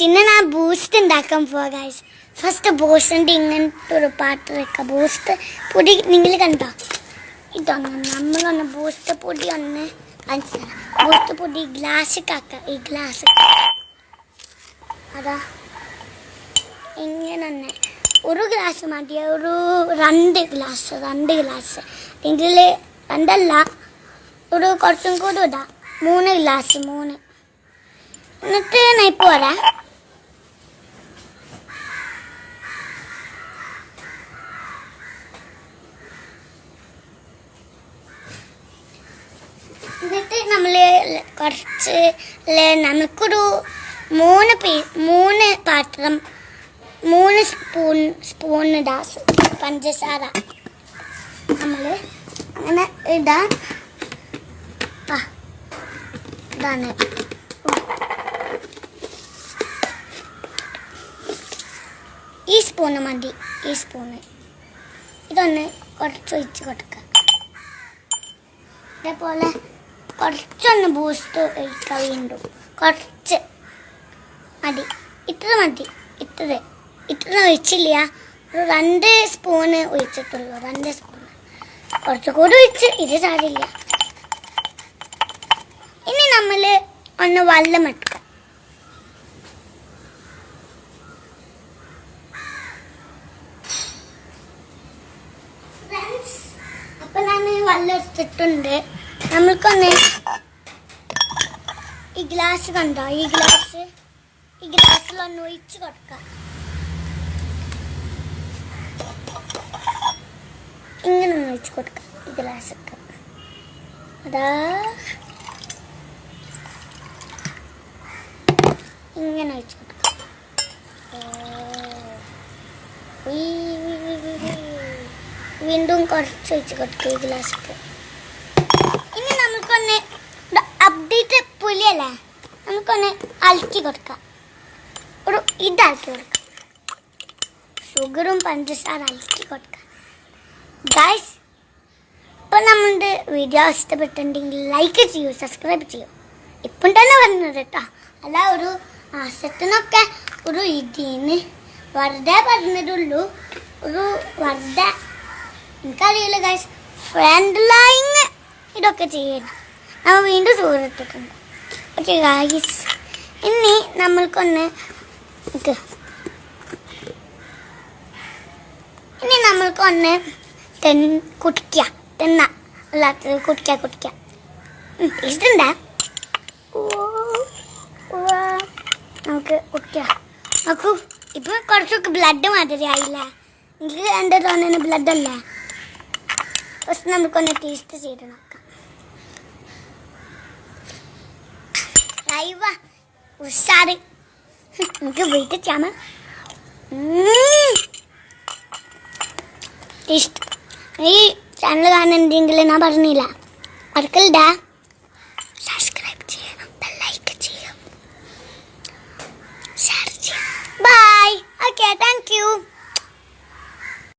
ഞാൻ ബൂസ്റ്റ് ഉണ്ടാക്കാൻ പോവാ ഗൈസ് ഫസ്റ്റ് ബൂസ്റ്റിന്റെ ഇങ്ങനത്തെ ഒരു പാട്ട് വെക്കാം. ബൂസ്റ്റ് പൊടി നിങ്ങൾ കണ്ടോ? ഇതൊന്ന് നമ്മളൊന്ന് ബൂസ്റ്റ് പൊടി ഒന്ന് ബൂസ്റ്റ് പൊടി ഗ്ലാസ് കാക്ക ഈ ഗ്ലാസ് അതാ. ഇങ്ങനെ തന്നെ ഒരു ഗ്ലാസ് മതി. ഒരു രണ്ട് ഗ്ലാസ് രണ്ട് ഗ്ലാസ് എങ്കിൽ രണ്ടല്ല. ഒരു കുറച്ചും കൂടി ഇടാം. മൂന്ന് ഗ്ലാസ് മൂന്ന്. എന്നിട്ട് ഞാൻ ഇപ്പോൾ വരാം. എന്നിട്ട് നമ്മൾ കുറച്ച് നമുക്കൊരു മൂന്ന് പീ മൂന്ന് പാത്രം മൂന്ന് സ്പൂൺ സ്പൂൺ ഇടാ പഞ്ചസാര. നമ്മൾ അങ്ങനെ ഇടാ. ഇതാണ്. ഈ സ്പൂണ് മതി ഈ സ്പൂണ്. ഇതൊന്ന് കുറച്ച് ഒഴിച്ച് കൊടുക്കാം. ഇതേപോലെ കുറച്ചൊന്ന് ബൂസ്റ്റ് ഒഴിക്കാം വീണ്ടും കുറച്ച്. മതി. ഇത്ര മതി. ഇത്ര ഇത്ര ഒഴിച്ചില്ല ഒരു രണ്ട് സ്പൂണ് ഒഴിച്ചിട്ടുള്ളൂ. രണ്ട് സ്പൂണ് കുറച്ചുകൂടി ഒഴിച്ച് ഇത് സാരില്ല ഇനി നമ്മൾ ഒന്ന് വെള്ളം എടുക്കാം. Friends, അപ്പൊ ഞാൻ വെള്ളം എടുത്തിട്ടുണ്ട്. നമ്മൾക്കൊന്ന് ഈ ഗ്ലാസ് കണ്ടോ? ഈ ഗ്ലാസ് ഈ ഗ്ലാസ്സിൽ ഒന്ന് ഒഴിച്ച് കൊടുക്കാം. ഇങ്ങനെ ഒന്ന് ഒഴിച്ച് കൊടുക്കാം ഈ ഗ്ലാസ്സൊക്കെ. അതാ. ഇങ്ങനെ ഒഴിച്ച് കൊടുക്കാം. വീണ്ടും കുറച്ച് ഒഴിച്ച് കൊടുക്കുക ഈ ഗ്ലാസ്ക്ക് ഇനി നമുക്കൊന്ന് അപ്ഡേറ്റ് പുലിയല്ലേ? നമുക്കൊന്ന് അലക്കി കൊടുക്കാം. ഒരു ഇതാക്കി കൊടുക്കാം. ഷുഗറും പഞ്ചസാര അലക്കി കൊടുക്കാം. ഗൈസ് ഇപ്പം നമ്മളുടെ വീഡിയോ ഇഷ്ടപ്പെട്ടിട്ടുണ്ടെങ്കിൽ ലൈക്ക് ചെയ്യൂ സബ്സ്ക്രൈബ് ചെയ്യൂ. ഇപ്പം തന്നെ പറഞ്ഞത് കേട്ടോ. അല്ല ഒരു ആസത്തിനൊക്കെ ഒരു ഇതിന് വെറുതെ പറഞ്ഞതുള്ളൂ ഒരു വെറുതെ എനിക്കറിയില്ല ഗൈസ് ഫ്രണ്ട്ലൈങ് ഇതൊക്കെ ചെയ്യണം നമ്മൾ വീണ്ടും സൂര്യത്തിട്ടുണ്ട് ഓക്കെ ഗായിസ് ഇനി നമ്മൾക്കൊന്ന്. ഇനി നമ്മൾക്കൊന്ന് തെൻ കുടിക്കുക തിന്ന. അല്ലാത്തത് കുടിക്കുക കുടിക്കുക ഇഷ്ടണ്ട? നമുക്ക് കുടിക്കുക നോക്കൂ ഇപ്പം കുറച്ചൊക്കെ ബ്ലഡ് മാതിരി ആയില്ല? എനിക്ക് എന്റെ തോന്നുന്ന ബ്ലഡ് അല്ലേ? ഫസ്റ്റ് നമുക്കൊന്ന് ടേസ്റ്റ് ചെയ്ത് നോക്കാം. ലൈവ ഉഷാറ്. ചാമ ടേസ്റ്റ് ഈ ചാനൽ കാണുന്നുണ്ടെങ്കിൽ ഞാൻ പറഞ്ഞില്ല. അടുക്കള